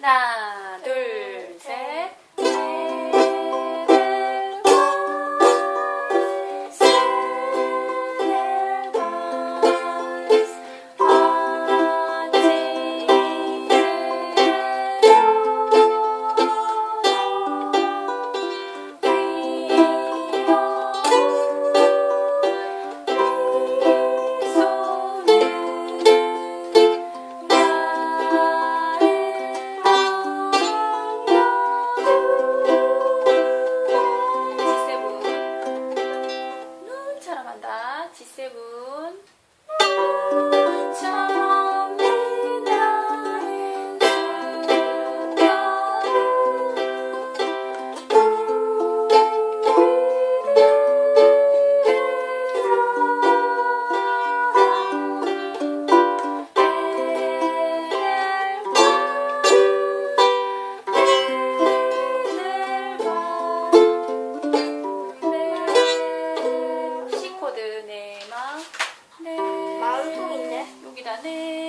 하나, 둘, 셋. 촬영한다. G7 했거든. 네, 마, 네. 마음통 있네. 여기다, 네.